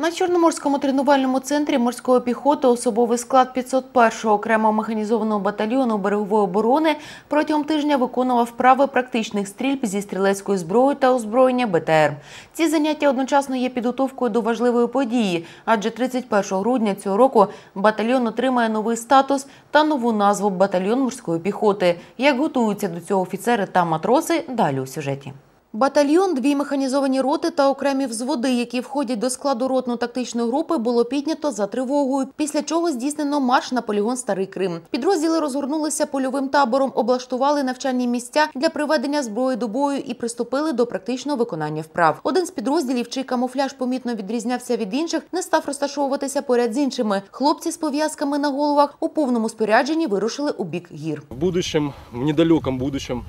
На Чорноморському тренувальному центрі морської піхоти особовий склад 501-го окремого механізованого батальйону берегової оборони протягом тижня виконував вправи практичних стрільб зі стрілецької зброї та озброєння БТР. Ці заняття одночасно є підготовкою до важливої події, адже 31 грудня цього року батальйон отримає новий статус та нову назву батальйон морської піхоти. Як готуються до цього офіцери та матроси, далі у сюжеті. Батальйон, дві механізовані роти та окремі взводи, які входять до складу ротно-тактичної групи, було піднято за тривогою. Після чого здійснено марш на полігон Старий Крим. Підрозділи розгорнулися польовим табором, облаштували навчальні місця для приведення зброї до бою і приступили до практичного виконання вправ. Один з підрозділів, чий камуфляж помітно відрізнявся від інших, не став розташовуватися поряд з іншими. Хлопці з пов'язками на головах у повному спорядженні вирушили у бік гір. В будущем, в недалеком будущем,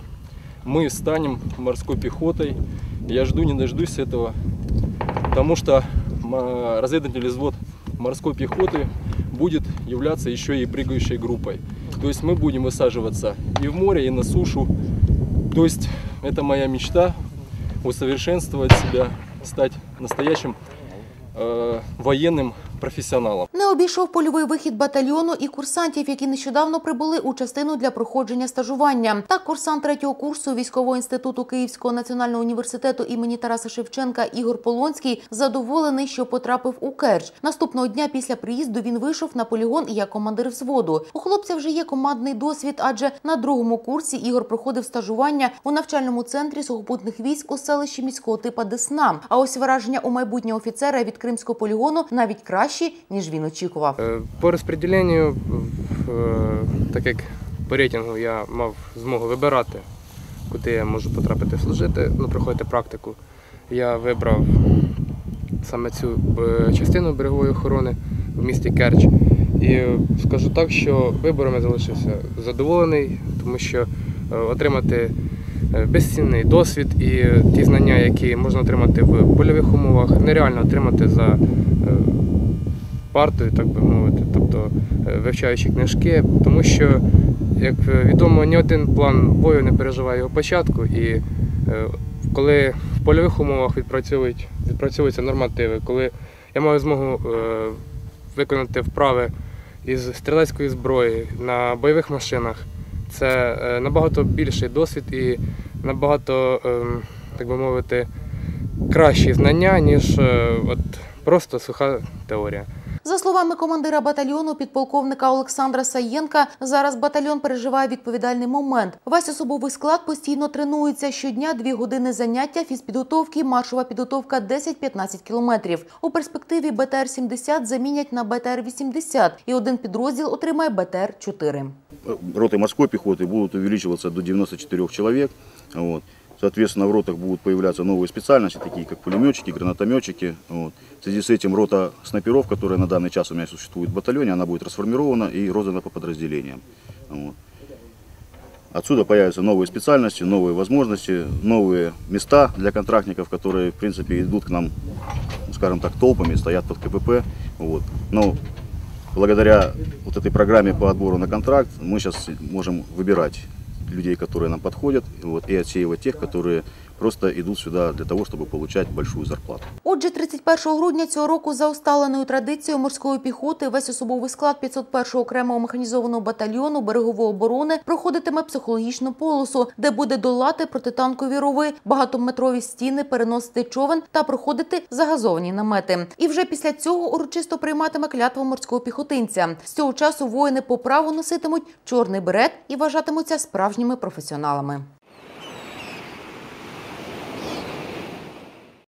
мы станем морской пехотой. Я жду, не дождусь этого, потому что м, разведывательный взвод морской пехоты будет являться еще и прыгающей группой. То есть мы будем высаживаться и в море, и на сушу. То есть это моя мечта усовершенствовать себя, стать настоящим э, военным профессионалом. Не обійшов польовий вихід батальйону і курсантів, які нещодавно прибули у частину для проходження стажування. Так, курсант третього курсу військового інституту Київського національного університету імені Тараса Шевченка Ігор Полонський задоволений, що потрапив у Керч. Наступного дня після приїзду він вийшов на полігон як командир взводу. У хлопця вже є командний досвід, адже на другому курсі Ігор проходив стажування у навчальному центрі сухопутних військ у селищі міського типа Десна. А ось враження у майбутнього офіцера від кримського полігону навіть кращі, ніж він очікував. Е, По розподіленню, е, так як по рейтингу я мав змогу вибирати, куди я можу потрапити служити, ну, проходити практику, я вибрав саме цю е, частину берегової охорони в місті Керч. І скажу так, що вибором я залишився задоволений, тому що отримати безцінний досвід і ті знання, які можна отримати в польових умовах, нереально отримати за партою, так би мовити, тобто е, вивчаючи книжки, тому що, як е, відомо, ні один план бою не переживає його початку, і е, коли в польових умовах відпрацьовують, відпрацьовуються нормативи, коли я маю змогу виконати вправи із стрілецької зброї на бойових машинах, це набагато більший досвід і набагато, ем, так би мовити, кращі знання, ніж от просто суха теорія. За словами командира батальйону підполковника Олександра Саєнка, зараз батальйон переживає відповідальний момент. Весь особовий склад постійно тренується щодня дві години заняття, фізпідготовки, маршова підготовка 10-15 кілометрів. У перспективі БТР-70 замінять на БТР-80 і один підрозділ отримає БТР-4. роты морской пехоты будут увеличиваться до 94 человек. Соответственно, в ротах будут появляться новые специальности, такие как пулеметчики, гранатометчики. Вот. В связи с этим рота снайперов, которая на данный час у меня существует в батальоне, она будет расформирована и роздана по подразделениям. Вот. Отсюда появятся новые специальности, новые возможности, новые места для контрактников, которые, в принципе, идут к нам, скажем так, толпами, стоят под КПП. Вот. Но благодаря вот этой программе по отбору на контракт мы сейчас можем выбирать людей, которые нам подходят, вот, и отсеивать тех, которые просто идут сюда для того, чтобы получать большую зарплату. Отже, 31 грудня цього року за усталеною традицією морської піхоти весь особовий склад 501-го окремого механізованого батальйону берегової оборони проходитиме психологічну полосу, де буде долати протитанкові рови, багатометрові стіни, переносити човен та проходити загазовані намети. І вже після цього урочисто прийматиме клятву морського піхотинця. З цього часу воїни по праву носитимуть чорний берет і вважатимуться справжніми професіоналами.